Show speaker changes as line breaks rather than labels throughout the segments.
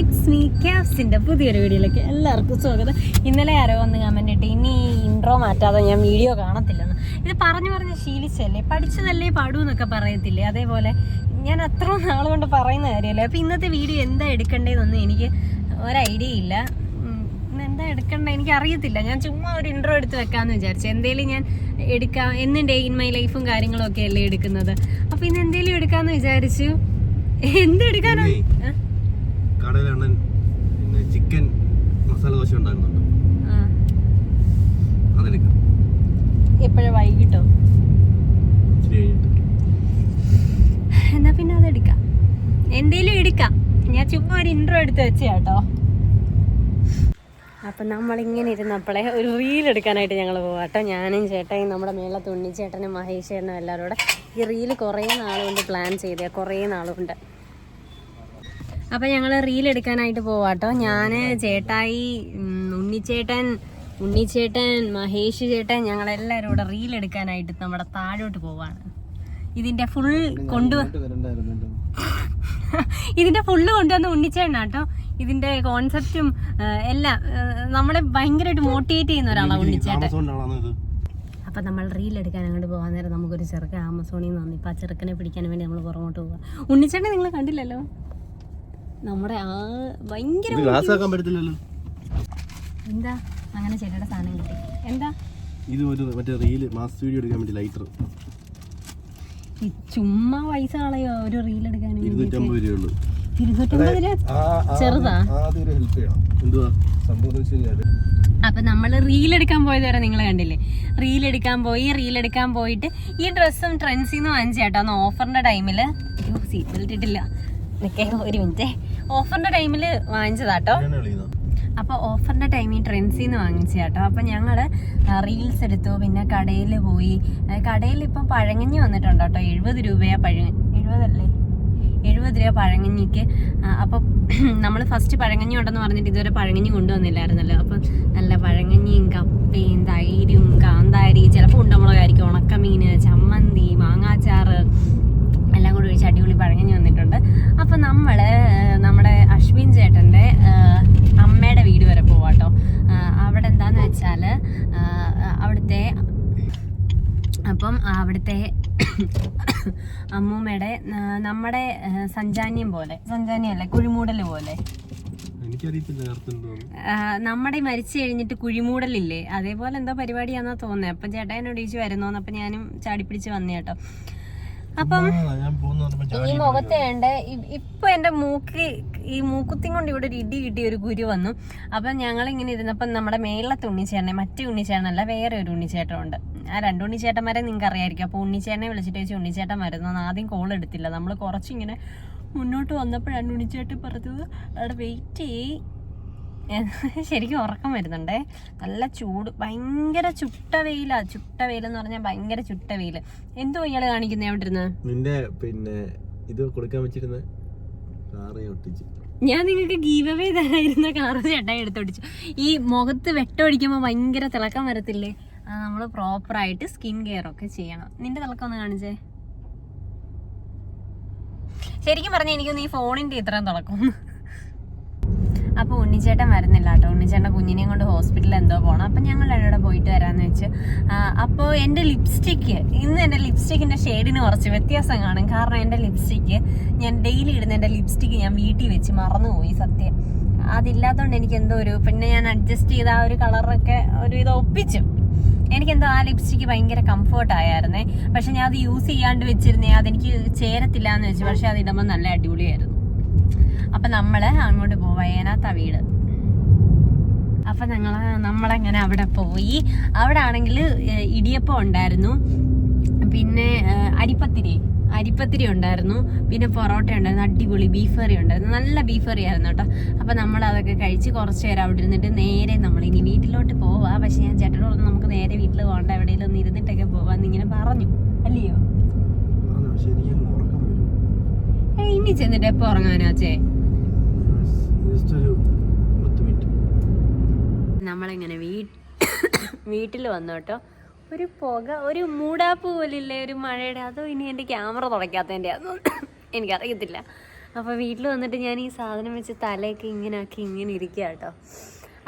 It's me ക്യാപ്സിന്റെ പുതിയൊരു വീഡിയോയിലേക്ക് എല്ലാവർക്കും സ്വാഗതം. ഇന്നലെ ആരോ ഒന്ന് കമന്റ് ഇട്ട് ഇനി ഇൻട്രോ മാറ്റാതെ ഞാൻ വീഡിയോ കാണത്തില്ലെന്ന്. ഇത് പറഞ്ഞു പറഞ്ഞ് ശീലിച്ചല്ലേ? പഠിച്ചതല്ലേ പാടൂ എന്നൊക്കെ പറയത്തില്ലേ? അതേപോലെ ഞാൻ അത്ര നാൾ കൊണ്ട് പറയുന്ന കാര്യമല്ലേ? അപ്പോൾ ഇന്നത്തെ വീഡിയോ എന്താ എടുക്കേണ്ടതെന്നൊന്നും എനിക്ക് ഒരൈഡിയ ഇല്ല. എന്താ എടുക്കണ്ട എനിക്ക് അറിയത്തില്ല ഞാൻ ചുമ്മാ ഒരു ഇൻട്രോ എടുത്ത് വെക്കാമെന്ന് വിചാരിച്ചു. എന്തേലും ഞാൻ എടുക്കാം എന്നും ഡേ ഇൻ മൈ ലൈഫും കാര്യങ്ങളൊക്കെ അല്ലേ എടുക്കുന്നത്? അപ്പോൾ ഇന്ന് എന്തേലും എടുക്കാമെന്ന് വിചാരിച്ചു. എന്തെടുക്കാനോ?
കടയിൽ അണ്ണൻ പിന്നെ ചിക്കൻ മസാല ദോശ ഉണ്ടാക്കുന്നുണ്ട്. അതെടുക്കാം.
എപ്പോഴും? വൈകിട്ടോ? എന്നാ പിന്നെ അതെടുക്കാം. എന്തേലും എടുക്കാം. ഞാൻ ചുമ്മാ ഒരു ഇൻട്രോ എടുത്ത് വെച്ച കേട്ടോ അപ്പം നമ്മളിങ്ങനെ ഇരുന്നപ്പോളെ ഒരു റീൽ എടുക്കാനായിട്ട് ഞങ്ങൾ പോവാട്ടോ ഞാനും ചേട്ടയും നമ്മുടെ മേളത്ത് ഉണ്ണിച്ചേട്ടനും മഹേഷ് ചേട്ടനും എല്ലാവരും കൂടെ ഈ റീൽ കുറേ നാളുകൊണ്ട് പ്ലാൻ ചെയ്തേ കുറേ നാളുകൊണ്ട്. അപ്പം ഞങ്ങൾ റീൽ എടുക്കാനായിട്ട് പോവാട്ടോ. ഞാൻ ചേട്ടായി ഉണ്ണിച്ചേട്ടൻ ഉണ്ണിച്ചേട്ടൻ മഹേഷ് ചേട്ടൻ ഞങ്ങളെല്ലാവരും കൂടെ റീൽ എടുക്കാനായിട്ട് നമ്മുടെ താഴോട്ട് പോവാണ്. ഇതിന്റെ ഫുൾ കൊണ്ടു ഇതിന്റെ ഫുള്ള് കൊണ്ടുവന്ന ഉണ്ണിച്ചേട്ടനാട്ടോ. ഇതിന്റെ കോൺസെപ്റ്റും എല്ലാം നമ്മളെ ഭയങ്കരമായിട്ട് മോട്ടിവേറ്റ് ചെയ്യുന്ന ഒരാളാണ് ഉണ്ണിച്ചേട്ടൻ. അപ്പം നമ്മൾ റീൽ എടുക്കാൻ അങ്ങോട്ട് പോകാൻ നേരം നമുക്കൊരു ചെറുക്കൻ ആമസോണിൽ നിന്ന് വന്നു ഇപ്പം ആ ചെറുക്കനെ പിടിക്കാൻ വേണ്ടി നമ്മൾ പുറകോട്ട് പോവുക ഉണ്ണിച്ചേട്ടനെ നിങ്ങൾ കണ്ടില്ലല്ലോ? നമ്മുടെ ആ ഭയങ്കര
ഇത് ഗ്ലാസ് ആക്കാൻ പറ്റത്തില്ലല്ലോ.
എന്താ? അങ്ങനെ ചേട്ടയുടെ സാധനം കിട്ടി. എന്താ?
ഇത് ഒരു മറ്റേ റീൽ മാസ് വീഡിയോ എടുക്കാൻ വേണ്ടി ലൈറ്റർ
ഈ ചുമ്മാ പൈസ കളയോ? ഒരു റീൽ എടുക്കാൻ
ഇരുന്നൂറ്റമ്പത് രൂപയുള്ളൂ
ഇരുന്നൂറ്റമ്പത് രൂപ? ചെറുതാ?
ആദ്യം ഒരു ഹെൽപ്പ് ചെയ്യണം. എന്തുവാ? സംഭവം
അപ്പൊ നമ്മൾ റീൽ എടുക്കാൻ പോയത് വരെ നിങ്ങൾ കണ്ടില്ലേ? റീൽ എടുക്കാൻ പോയി റീൽ എടുക്കാൻ പോയിട്ട് ഈ ഡ്രസ്സും ട്രെൻസിന്ന് നിന്ന് ഒന്ന് അന്ന് ഓഫറിന്റെ ടൈമിൽ സീറ്റ് ബെൽറ്റ് ഇട്ടില്ല. നിക്കേ ഒരു മിനിറ്റ് ഓഫറിന്റെ ടൈമിൽ വാങ്ങിച്ചതാട്ടോ അപ്പോൾ ഓഫറിന്റെ ടൈമിൽ ട്രെൻസിൽ നിന്ന് വാങ്ങിച്ച കേട്ടോ. അപ്പോൾ ഞങ്ങൾ റീൽസ് എടുത്തു പിന്നെ കടയിൽ പോയി. കടയിൽ ഇപ്പം പഴങ്ങഞ്ഞി വന്നിട്ടുണ്ട് കേട്ടോ. എഴുപത് രൂപയാ പഴങ്ങ എഴുപതല്ലേ? എഴുപത് രൂപ പഴങ്ങഞ്ഞിക്ക്. അപ്പം നമ്മൾ ഫസ്റ്റ് പഴങ്ങഞ്ഞി ഉണ്ടെന്ന് പറഞ്ഞിട്ട് ഇതുവരെ പഴങ്ങഞ്ഞി കൊണ്ടുവന്നില്ലായിരുന്നല്ലോ. അപ്പം നല്ല പഴങ്ങഞ്ഞിയും കപ്പയും തൈരും കാന്താരി ചിലപ്പോൾ ഉണ്ടമുളകായിരിക്കും ഉണക്കമീൻ ചമ്മന്തി മാങ്ങാച്ചാറ് എല്ലാം കൂടി ഒഴിച്ച് അടിപൊളി പഴങ്ങഞ്ഞി വന്നിട്ടുണ്ട് അപ്പം നമ്മൾ നമ്മുടെ അശ്വിൻ ചേട്ടന്റെ അമ്മയുടെ വീട് വരെ പോവാട്ടോ ആ, അവിടെ എന്താന്ന് വെച്ചാൽ അവിടുത്തെ അപ്പം അവിടുത്തെ അമ്മൂമ്മയുടെ നമ്മുടെ സഞ്ചാന്യം പോലെ സഞ്ചാന്യല്ലേ കുഴിമൂടൽ പോലെ. നമ്മുടെ മരിച്ചു കഴിഞ്ഞിട്ട് കുഴിമൂടലില്ലേ? അതേപോലെ എന്തോ പരിപാടിയാന്നാ തോന്നുന്നത് അപ്പൊ ചേട്ടാ എന്നോട് ചോദിച്ചു വരുന്നോന്ന് അപ്പൊ ഞാനും ചാടിപ്പിടിച്ച് വന്നേ കേട്ടോ. അപ്പം ഈ മുഖത്ത് വേണ്ട ഇപ്പൊ എന്റെ മൂക്ക് ഈ മൂക്കുത്തിയും കൊണ്ട് ഇവിടെ ഒരു ഇടി കിട്ടിയ ഒരു കുരു വന്നു. അപ്പം ഞങ്ങൾ ഇങ്ങനെ ഇരുന്നപ്പം നമ്മുടെ മേളത്തെ ഉണ്ണിച്ചേട്ടനെ മറ്റേ ഉണ്ണിച്ചേട്ടനല്ല വേറെ ഒരു ഉണ്ണിച്ചേട്ടനുണ്ട്. ആ രണ്ട് ഉണ്ണിച്ചേട്ടന്മാരെ നിങ്ങൾക്ക് അറിയായിരിക്കും അപ്പോൾ ഉണ്ണിച്ചേട്ടനെ വിളിച്ചിട്ട് ചോദിച്ചു ഉണ്ണിച്ചേട്ടൻ വരുന്നു ആദ്യം കോൾ എടുത്തില്ല. നമ്മൾ കുറച്ചിങ്ങനെ മുന്നോട്ട് വന്നപ്പോഴാണ് ഉണ്ണിച്ചേട്ടൻ പറഞ്ഞത് അവിടെ വെയിറ്റ് ചെയ്യേ. ശരിക്കും ഉറക്കം വരുന്നുണ്ടേ. നല്ല ചൂട് ഭയങ്കര ചുട്ട വെയിലാ. ചുട്ട വെയിൽ എന്ന് പറഞ്ഞാൽ ഭയങ്കര ചുട്ട വെയിൽ. എന്തോ ഇയാൾ കാണിക്കുന്നേ അവിടെ ഇരുന്ന്
നിന്റെ പിന്നെ ഇത് കൊടുക്കാൻ വെച്ചിരുന്ന ഞാൻ
ഞാൻ നിങ്ങൾക്ക് ഗീവ് അവേ തരായിരുന്ന കാറ് ചേട്ടായി എടുത്തൊടിച്ചു ഈ മുഖത്ത് വെട്ടമടിക്കുമ്പോൾ ഭയങ്കര തിളക്കം വരത്തില്ലേ? നമ്മൾ പ്രോപ്പറായിട്ട് സ്കിൻ കെയർ ഒക്കെ ചെയ്യണം. നിന്റെ തിളക്കം കാണിച്ചേ. ശരിക്കും പറഞ്ഞാൽ എനിക്കൊന്ന് ഈ ഫോണിന്റെ ഇത്രയും തിളക്കം അപ്പോൾ ഉണ്ണിച്ചേട്ടൻ വരുന്നില്ല കേട്ടോ. ഉണ്ണിച്ചേട്ടൻ കുഞ്ഞിനെയും കൊണ്ട് ഹോസ്പിറ്റലിൽ എന്തോ പോകണം അപ്പം ഞങ്ങൾ അവിടെ പോയിട്ട് വരാമെന്ന് വെച്ച് അപ്പോൾ എന്റെ ലിപ്സ്റ്റിക്ക് ഇന്ന് എന്റെ ലിപ്സ്റ്റിക്കിന്റെ ഷെയ്ഡിന് കുറച്ച് വ്യത്യാസം കാണും. കാരണം എന്റെ ലിപ്സ്റ്റിക്ക് ഞാൻ ഡെയിലി ഇടുന്ന എന്റെ ലിപ്സ്റ്റിക്ക് ഞാൻ വീട്ടിൽ വെച്ച് മറന്നുപോയി സത്യം. അതില്ലാത്തതുകൊണ്ട് എനിക്ക് എന്തോ ഒരു പിന്നെ ഞാൻ അഡ്ജസ്റ്റ് ചെയ്ത ആ ഒരു കളറൊക്കെ ഒരു ഇത് ഒപ്പിച്ചു. എനിക്കെന്തോ ആ ലിപ്സ്റ്റിക്ക് ഭയങ്കര കംഫർട്ട് ആയായിരുന്നേ. പക്ഷെ ഞാൻ അത് യൂസ് ചെയ്യാണ്ട് വെച്ചിരുന്നേ അതെനിക്ക് ചേരത്തില്ല എന്ന് വെച്ചു. പക്ഷെ അത് ഇടുമ്പോൾ നല്ല അടിപൊളിയായിരുന്നു. അപ്പൊ നമ്മൾ അങ്ങോട്ട് പോവാ. ഏനാത്ത വീട്. അപ്പൊ ഞങ്ങൾ നമ്മളങ്ങനെ അവിടെ പോയി. അവിടെ ആണെങ്കിൽ ഇടിയപ്പം ഉണ്ടായിരുന്നു. പിന്നെ അരിപ്പത്തിരി. അരിപ്പത്തിരി ഉണ്ടായിരുന്നു പിന്നെ പൊറോട്ട ഉണ്ടായിരുന്നു അടിപൊളി ബീഫ് കറി ഉണ്ടായിരുന്നു നല്ല ബീഫ് കറി ആയിരുന്നു കേട്ടോ. അപ്പം നമ്മൾ അതൊക്കെ കഴിച്ച് കുറച്ച് നേരം അവിടെ ഇരുന്നിട്ട് നേരെ നമ്മൾ ഇനി വീട്ടിലോട്ട് പോവാ. പക്ഷേ ഞാൻ ചേട്ടനോട് പറഞ്ഞു, നമുക്ക് നേരെ വീട്ടിൽ പോകണ്ട എവിടെയെങ്കിലും ഒന്ന് ഇരുന്നിട്ടൊക്കെ പോവാന്ന് ഇങ്ങനെ പറഞ്ഞു. അല്ലയോ? ഇനി ചെന്നിട്ട് എപ്പോ ഉറങ്ങാനോ ചേ നമ്മളിങ്ങനെ വീട്ടിൽ വന്നു കേട്ടോ. ഒരു പുക ഒരു മൂടാപ്പ് പോലില്ലേ ഒരു മഴയുടെ. അതോ ഇനി എന്റെ ക്യാമറ തുടയ്ക്കാത്തതിന്റെ അതോ എനിക്കറിയത്തില്ല. അപ്പോൾ വീട്ടിൽ വന്നിട്ട് ഞാൻ ഈ സാധനം വെച്ച് തലയൊക്കെ ഇങ്ങനെ ആക്കി ഇങ്ങനെ ഇരിക്കുക കേട്ടോ.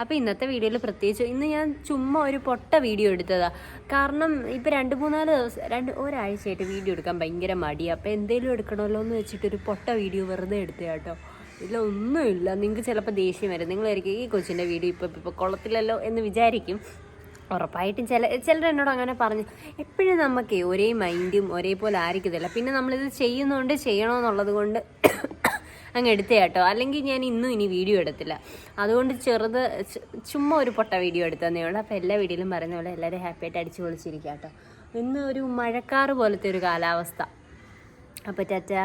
അപ്പോൾ ഇന്നത്തെ വീഡിയോയിൽ പ്രത്യേകിച്ച് ഇന്ന് ഞാൻ ചുമ്മാ ഒരു പൊട്ട വീഡിയോ എടുത്തതാണ് കാരണം ഇപ്പോൾ രണ്ട് മൂന്നാൽ ദിവസം രണ്ട് ഒരാഴ്ചയായിട്ട് വീഡിയോ എടുക്കാൻ ഭയങ്കര മടിയാണ് അപ്പോൾ എന്തെങ്കിലും എടുക്കണമല്ലോ എന്ന് വെച്ചിട്ട് ഒരു പൊട്ട വീഡിയോ വെറുതെ എടുത്തത് കേട്ടോ. ഇല്ല ഒന്നുമില്ല. നിങ്ങൾക്ക് ചിലപ്പോൾ ദേഷ്യം വരും. നിങ്ങളായിരിക്കും ഈ കൊച്ചിന്റെ വീഡിയോ ഇപ്പോൾ ഇപ്പോൾ കൊള്ളത്തില്ലല്ലോ എന്ന് വിചാരിക്കും. ഉറപ്പായിട്ടും ചില ചിലർ എന്നോട് അങ്ങനെ പറഞ്ഞു. എപ്പോഴും നമുക്ക് ഒരേ മൈൻഡും ഒരേപോലെ ആയിരിക്കത്തില്ല. പിന്നെ നമ്മളിത് ചെയ്യുന്നതുകൊണ്ട് ചെയ്യണമെന്നുള്ളത് കൊണ്ട് അങ്ങ് എടുത്തേ കേട്ടോ. അല്ലെങ്കിൽ ഞാൻ ഇന്നും ഇനി വീഡിയോ എടുത്തില്ല. അതുകൊണ്ട് ചെറുത് ചുമ്മാ ഒരു പൊട്ട വീഡിയോ എടുത്തതന്നേ ഉള്ളൂ. അപ്പോൾ എല്ലാ വീഡിയോയിലും പറയുന്ന പോലെ എല്ലാവരും ഹാപ്പി ആയിട്ട് അടിച്ചു പൊളിച്ചിരിക്കുക കേട്ടോ. ഇന്ന് ഒരു മഴക്കാറ് പോലത്തെ ഒരു കാലാവസ്ഥ. അപ്പോൾ ടാറ്റാ.